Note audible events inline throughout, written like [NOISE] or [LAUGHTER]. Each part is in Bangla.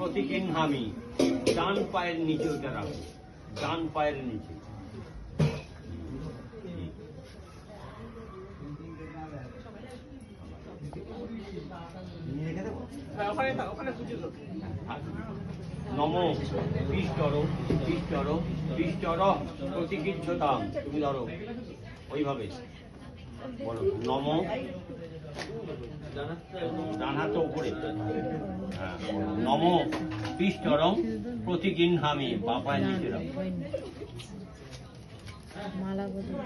প্রতিকিনহামি ডান পায়ের নিচে ওটা রাখো, ডান পায়ের নিচে। নম বিষ্টর বিষ্টর তুমি ধরো, ওইভাবে। বলো, নম ডান হাত উপরে। হ্যাঁ, নম পিষ্টরম প্রতিকিনহামি বাপায় নিচে মালা বদল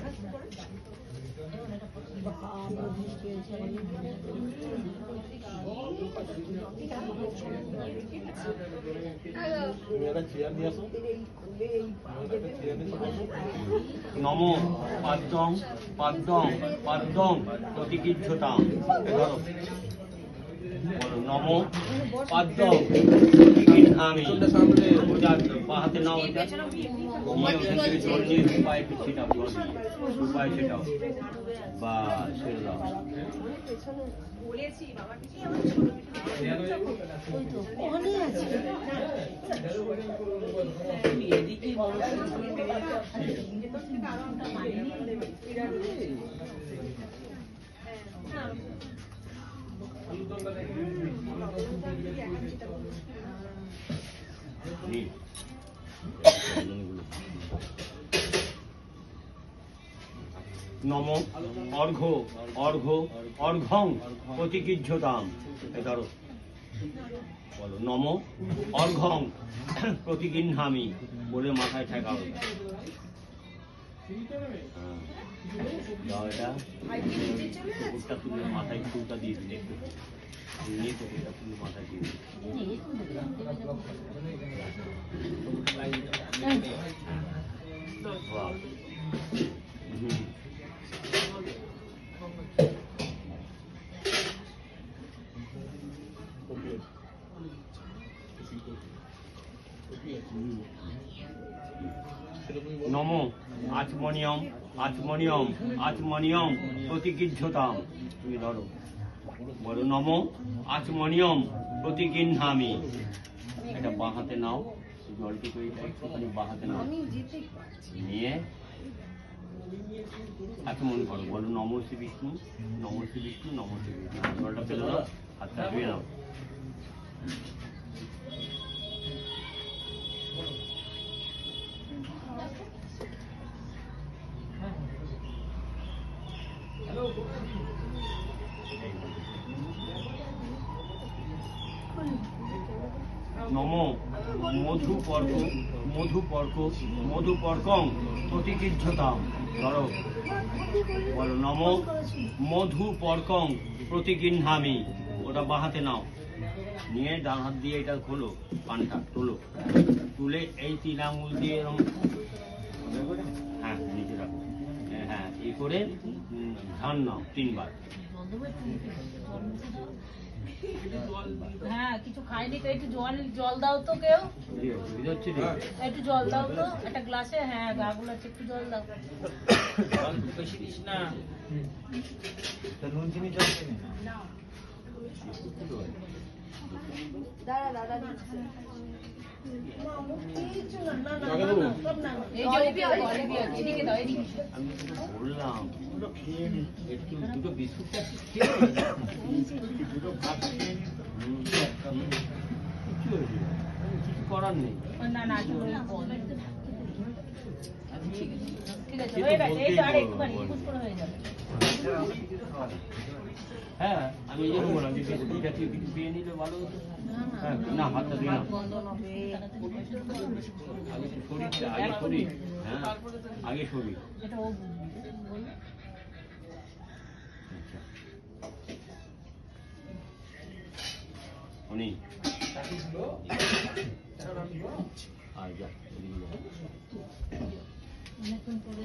নম পাদ্যং পাদ্যং পাদ্যং প্রতিকিচ্ছতাম। ধরো। নম ওটা বা হাতে নাও উপায় দিয়ে উপায় সেটাও বা ছেড়ে দাও নিন। নম অর্ঘ অর্ঘ অর্ঘং প্রতিকিজ্যতাম ধরো। বলো নম অর্ঘং বলে মাথায় ঠেকাও। হ্যাঁ। দাও এটা কুকুরটা তুলে মাথায় ফুলটা দিয়ে দিলে একটু নিয়ে কুকুরটা তুলে মাথায় দিয়ে দিলে বাহ। হুম। নম আচমনিয়ম আচমনিয়ম আচমনিয়ম প্রতিকিজ্যতাম তুমি ধরো। বলো নম আচমনিয়ম প্রতিকিন্হামি এটা বাঁ হাতে নাও জলটুকু এইটা একটুখানি বাঁ হাতে নাও। নিয়ে আচমন করো। বলো নম শ্রী বিষ্ণু নম শ্রী বিষ্ণু নম শ্রী বিষ্ণু। জলটা ফেলে দাও হাতটা ধুয়ে নাও। মধু পর্ক মধু পর্ক মধু পর্কং প্রতিকিজ্যতাম ধরো। বলো নম মধু পর্কং ওটা বাহাতে নাও। নিয়ে ডান হাত দিয়ে এটা খোলো পানটা তোলো। তুলে এই তিন আঙুল দিয়ে এরকম হ্যাঁ নিচে রাখো। হ্যাঁ, এই করে ধান নাও তিনবার। হ্যাঁ কিছু খাইনি তো, একটু জল দাও তো কেউ। একটু জল দাও তো, একটা গ্লাসে হ্যাঁ গা গুলাতে একটু জল দাও। 애기 어디비하고 어디비하고 애기 너 애기 몰라. 이거 괜히 이렇게 누가 미숙자 시키는 누가 괜히 시켜야지. 시킬 거라네. 난 아직 모르고. 그러니까 저희가 제일 아래 그만 음. 입고 싶어 해야 돼. 음. হ্যাঁ আমি এই জন্য বললাম যে বিস্কুট জাতীয় কিছু পেয়ে নিলে ভালো হতো। হ্যাঁ না হাতটা দিয়ে নাও। আগে শরীরটা আগে শরীর হ্যাঁ আগে শরীর আচ্ছা। আর যা। অনেকক্ষণ পরে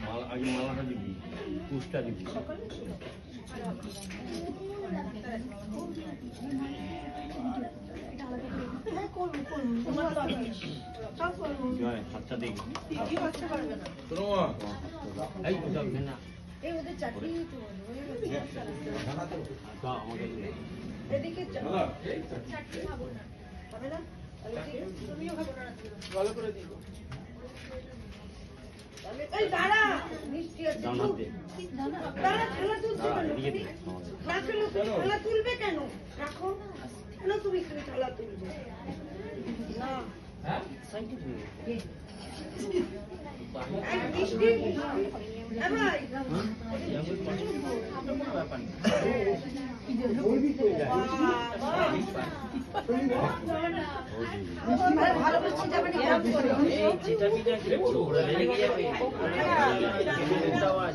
মালা আগে মালাটা দিবি পুষটা দিবি। হাতটা দেখি। এই তো যাবে না। দাও তুলবে কেন? রাখো। কেন তুমি তুমি খেলা তুলবে? না। এই মিষ্টি এ ভাই আরে ভালো করে ছিটাবে না গরম করে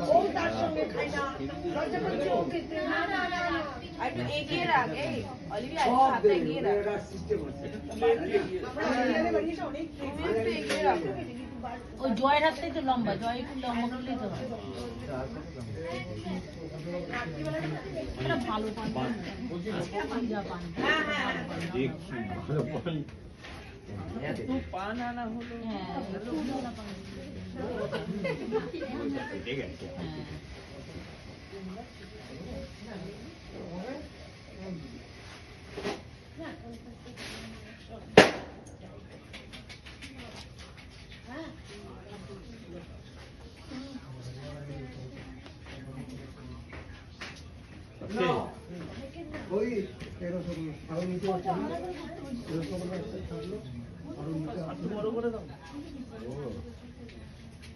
ও তার সঙ্গে খাই না লজ্জা করছে ওকে দে। আর একটু এগিয়ে রাখ এই অলিভিয়া একটু হাতটা এগিয়ে রাখ তুমি একটু এগিয়ে রাখো ওই জয়ের হাতটাই তো লম্বা জয় একটু লম্বা করলেই তো হয় ভালো পান পান হ্যাঁ হ্যাঁ ভালো পান হ্যাঁ ঠিক আছে হ্যাঁ Okay. ওই তেরোশো আরও নিতে পারছি না তেরোশো করে একটা থাকল আরও নিতে আসলে বড় করে দাও তেরোশো করে আমি আজকে দিই না আর আমার যেটুকু খাই এর আগে একটা আসছে পুরো একটা হ্যাঁ এর আগে একটা এসছে এদিকে হ্যাঁ পার্সেল গেছে আসছে না ওর আগে শেষ ছিল হ্যাঁ পার্সেল এই আসছে না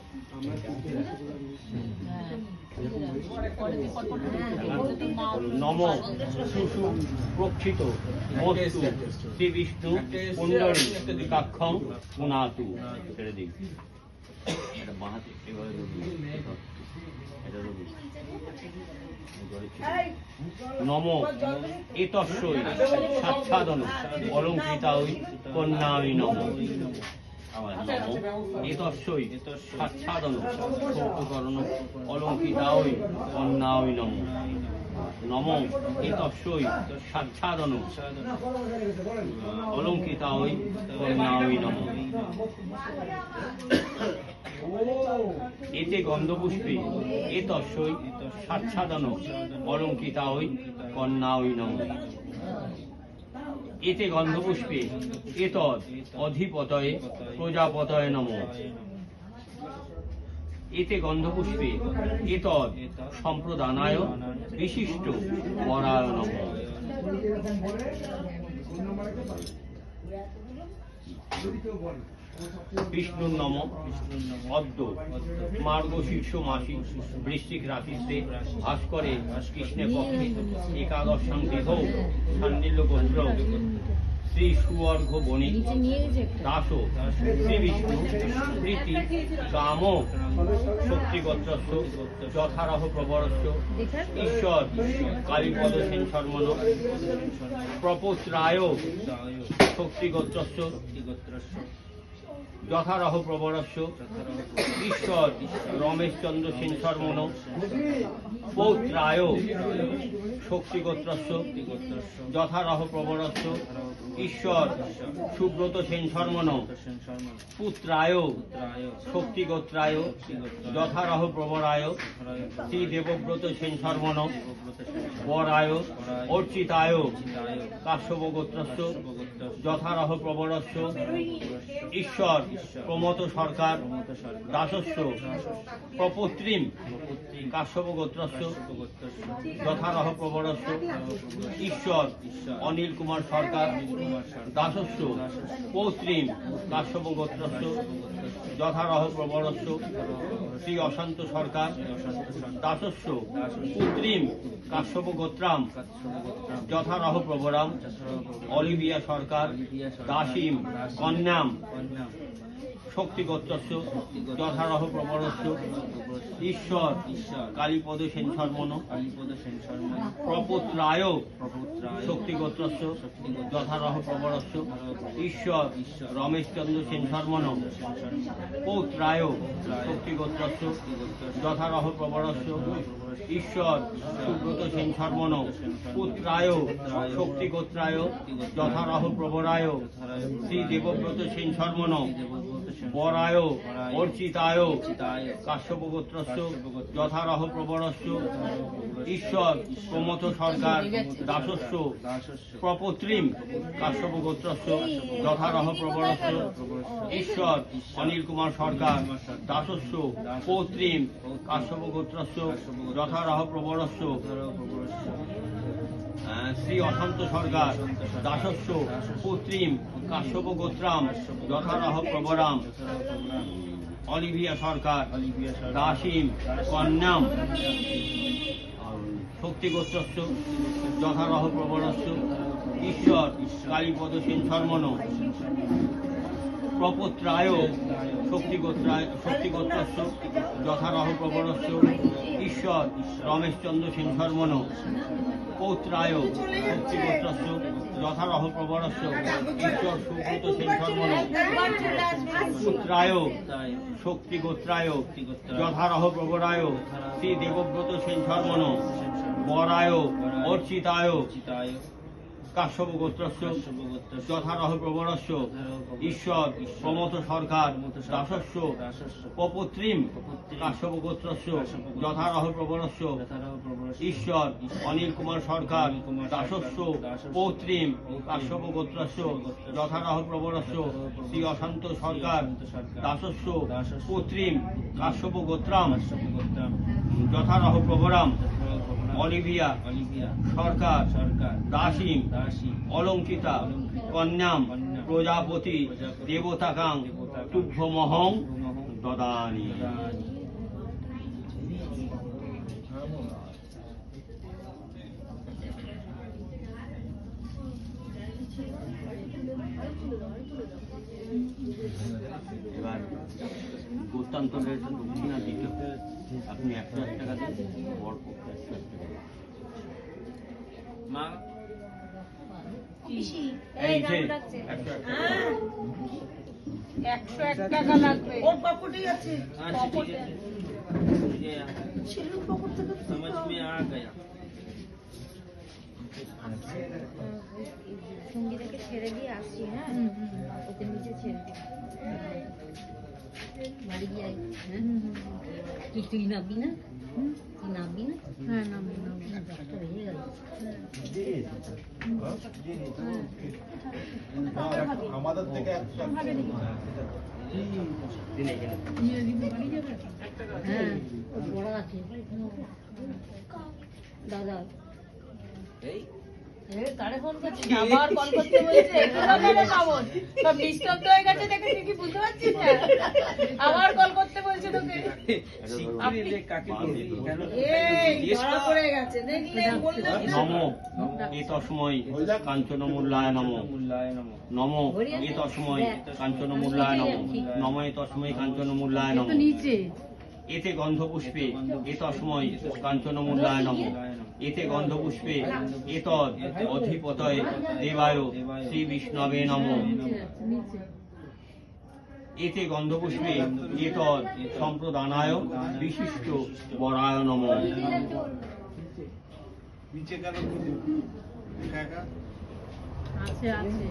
নম। সুষু প্রক্ষিত বস্তু শ্রী বিষ্ণু কুণ্ডলী কাক্ষম পুনাতু। ছেড়ে এটা বাঁহাতে এভাবে এটা দিন। নম। এতস্যই সাক্ষাদন অলঙ্কৃতাই কন্যাই নম নম। এতস্যই সাক্ষাদন সৌকরণ অলঙ্কৃতাই কন্যাই নম নম এতস্যই সাক্ষাদন অলঙ্কৃতাই কন্যাই নম এতে গন্ধপুষ্পে সাচ্ছাদন কন্যাই নম এতে গন্ধপুষ্পে এতদ অধিপতয়ে প্রজাপতয় নম। এতে গন্ধপুষ্পে এতদ সম্প্রদানায় বিশিষ্ট পরায় নম। বিষ্ণুর নম অদ্য মার্গশীর্ষ মাসি বৃশ্চিক রাশিতে ভাস্করে কৃষ্ণে পক্ষে একাদশাং বিধ সান্ডিল্য গোত্র শ্রী সুঅর্ঘ বণি নিচে নিয়ে গেছে একটু। দাস শ্রী বিষ্ণু প্রীতি কাম শক্তিগোত্রস্য যথারহ প্রবরস্য ঈশ্বর কালীপদ সেন শর্মণ প্রপোত্রায় শক্তিগোত্রস্য যথারহ প্রবরস্য, ঈশ্বর রমেশচন্দ্র সেন শর্মণ, পৌত্রায় শক্তিগোত্রস্য, যথারহ প্রবরস্য, ঈশ্বর সুব্রত সেন শর্মণ, পুত্রায় শক্তিগোত্রায় যথারহ প্রবরায় শ্রী দেবব্রত সেন শর্মণ, বরায় অর্চিতায় কাশ্যপ গোত্রস্য যথারহ প্রবরস্য ঈশ্বর, প্রমত সরকার দাসস্ব প্রপত্রিম কাশ্যপ গোত্রস্য যথারহ প্রবরস্য ঈশ্বর, অনিল কুমার সরকার, দাসস্য, পৌত্রিম কাশ্যপ গোত্রস্য যথারহ প্রবরস্য শ্রী অশান্ত সরকার দাসস্য পুত্রীম কাশ্যপ গোত্রাম যথারহ প্রবরাম অলিভিয়া সরকার দাসীম। কন্যাম শক্তিগোত্রস্য যথারহ প্রবরস্য ঈশ্বর, কালীপদ সেন শর্মণ প্রপুত্রায় শক্তিগোত্রস্য যথারহ প্রবরস্য ঈশ্বর রমেশচন্দ্র সেন শর্মণ পৌত্রায় শক্তিগোত্রস্য যথারহ প্রবরস্য ঈশ্বর, সুব্রত সেন শর্মণ পুত্রায়, শক্তিগোত্রায়, যথারহ প্রবরায় শ্রী দেবব্রত সেন শর্মণ বরায়, অর্চিতায় কাশ্যপ গোত্রস্য যথারহ প্রবরস্য ঈশ্বর, প্রমথ সরকার দাসস্য প্রপত্রিম কাশ্যপ গোত্রস্য যথারহ প্রবরস্য ঈশ্বর, অনিল কুমার সরকার দাসস্য পৌত্রিম কাশ্যপ গোত্রস্য যথারহ প্রবরস্য শ্রী অশান্ত সরকার, দাসস্য পুত্রিম কাশ্যপ গোত্রাম যথারহ প্রবরাম। অলিভিয়া সরকার, দাসীম, কন্যাম। শক্তিগোত্রস্য যথারহ প্রবরস্য ঈশ্বর, কালীপদ সেন শর্মণ প্রপত্রায় শক্তিগোত্রায় শক্তিগোত্রস্য, যথারহ প্রবরস্য ঈশ্বর রমেশচন্দ্র সেন শর্মণ পৌত্রায় শক্তিগোত্রস্য, যথারহ প্রবরস্য ঈশ্বর সুব্রত সেন শর্মণ পুত্রায় শক্তি গোত্রায় যথারহ প্রবরায় শ্রী দেবব্রত সেন শর্মণ বরায় অর্চিতায় কাশ্যপ গোত্রস্য যথারহ প্রবরস্য ঈশ্বর প্রমথ সরকার দাসস্য পপুত্রিম কাশ্যপ গোত্রস্য যথারহ প্রবরস্য ঈশ্বর অনিল কুমার সরকার দাসস্য পৌত্রিম কাশ্যপ গোত্রস্য যথারহ প্রবরস্য শ্রী অশান্ত সরকার দাসস্য পুত্রিম কাশ্যপ গোত্রাম যথারহ প্রবরাম অলিভিয়া সরকার দাসীম অলঙ্কিতা কন্যাম প্রজাপতি দেবতাকাং তুভ্যমহং দদানি। এবার গোত্রান্তরের দক্ষিণা দিতে আপনি এক হাজার টাকা দিন সঙ্গীতাকে ছেড়ে দিয়ে আসছি হ্যাঁ? ওদের নিচে ছেড়ে দিই। বাড়ি গিয়ে কি তুই নাববি না তুই নাববি না হ্যাঁ থেকে হ্যাঁ বড় আছে দাদা তুই এই কাঞ্চন মূল্যায় নম। নম এ তসময় কাঞ্চন মূল্যায় নম নম। এ তসময় কাঞ্চন মূল্যায় নম। এতে গন্ধপুষ্পে এ তসময় কাঞ্চন মূল্যায় নম। এতে গন্ধপুষ্পে এতদ অধিপতয় দেবায় শ্রী বিষ্ণবে নম। এতে গন্ধপুষ্পে এতদ সম্প্রদানায় বিশিষ্ট বরায় নম। নিচে কেন একা একা? আছে আছে।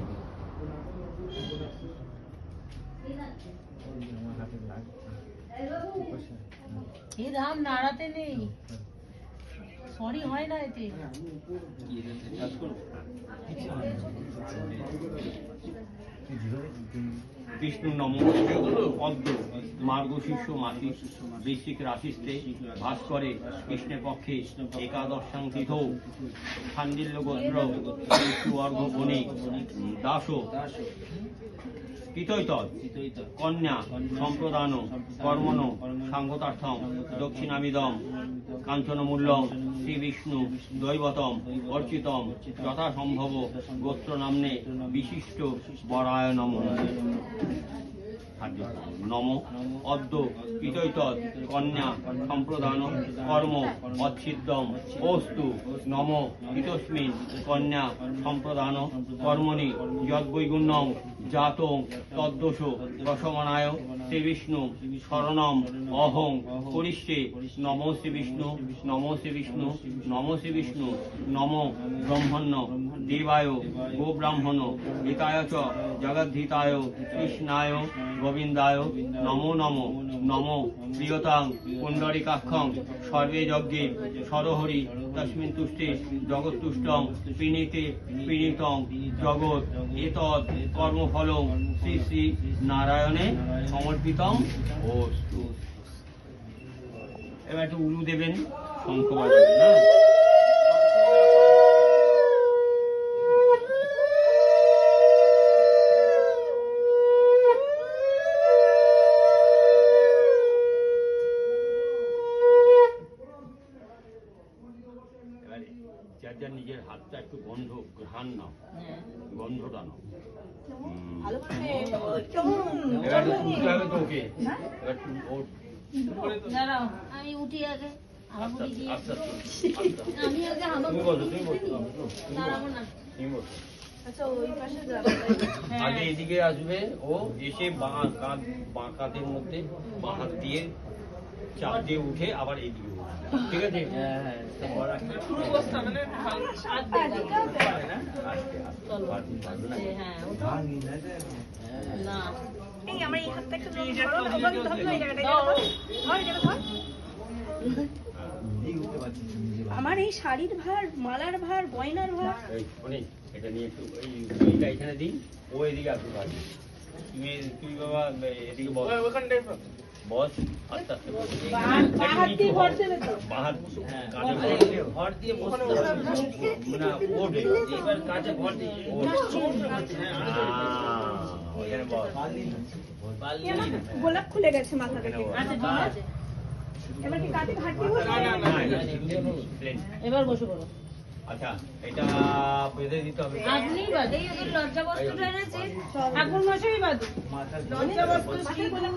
এ রাম নাড়াতে নেই। সরি হয় না এতে। বিষ্ণু নম। পদ্ম মার্গশীর্ষ মাসি বৃশ্চিক রাশিস্তে ভাস করে কৃষ্ণের পক্ষে একাদশাং তিথ খান্ডিল্য গোত্র সুবর্গ বণিক দাস। কন্যা, সম্প্রদান, কর্মণ সাঙ্গতার্থম দক্ষিণামিদম কাঞ্চনমূল্যম শ্রী বিষ্ণু দৈবতম, অর্চিতম, যথাসম্ভব গোত্র নাম্নে বিশিষ্ট বরায় নম খাদ্য নম। অদ্য কৃতৈতৎ কন্যা সম্প্রদান কর্ম অচ্ছিদ্যম। অস্তু। নম। ইতস্মিন কন্যা সম্প্রদান কর্মণি। যদ্বৈগুণ্যং জাত, তদ্দোষ, রসমনায় শ্রী বিষ্ণু শরণম, অহং করিষ্যে নম শ্রী বিষ্ণু নম শ্রী বিষ্ণু নম শ্রী বিষ্ণু নম ব্রহ্মণ্য, দেবায় গোব্রাহ্মণ হিতায় চ, জগদ্ধিতায়, কৃষ্ণায়, গোবিন্দায়, নমো নম নম প্রিয়তাং, পুণ্ডরিকাক্ষং, সর্বে যজ্ঞে, সরহরি তস্মিন তুষ্টে জগৎতুষ্টং পিণীতে পিণীতং জগৎ এতৎ কর্মফলং শ্রী শ্রী নারায়ণে সমর্পিতং। ও এবার একটু উলু দেবেন শঙ্খ বাজাবেন না এবারে যার যার নিজের হাতটা একটু গন্ধ ঘ্রাণ নাও গন্ধটা নাও হুম। ভালো করে এবার একটু তুলতে হবে তো ওকে এবার তুল- ওর দাঁড়াও আমি উঠি আগে আমি আগে আমার তুমি বসো তুমি বসো দাঁড়াবো না। তুমি বসো। আচ্ছা ওই পাশে যাব হ্যাঁ। আগে এদিকে আসবে ও এসে বাঁ কাঁধ বাঁ কাঁধের মধ্যে বাঁ হাত দিয়ে চাপ দিয়ে উঠে আবার এদিকে ঠিক আছে? হ্যাঁ আমার এই হাতটা একটু ধরো, ধরো, জায়গাটা। ধর, জায়গাটা [LAUGHS] ধর। আমার এই শাড়ির ভার মালার ভার গয়নার ভার। এটা নিয়ে একটু এই এইটা এখানে দিই ও এদিকে আসবে পারবে তুমি তুই বাবা এদিকে বস। বস আস্তে আস্তে বস। বা দিয়ে ভর দেবে তো? কাঁধে ভর দিয়ে ভর দিয়ে বসতে না ওঠে। এবার কাছে ভর দিয়ে ওঠে। ওখানে বস। গোলাপ খুলে গেছে মাথা থেকে। আচ্ছা এবার বসে পড়ো আচ্ছা এটা বেঁধে দিতে হবে আপনি বাদ এই ওদের লজ্জা বস্তুটা এনেছে ঠাকুর মশাই বাদ লজ্জা বস্তু, শাড়ি গোলাপ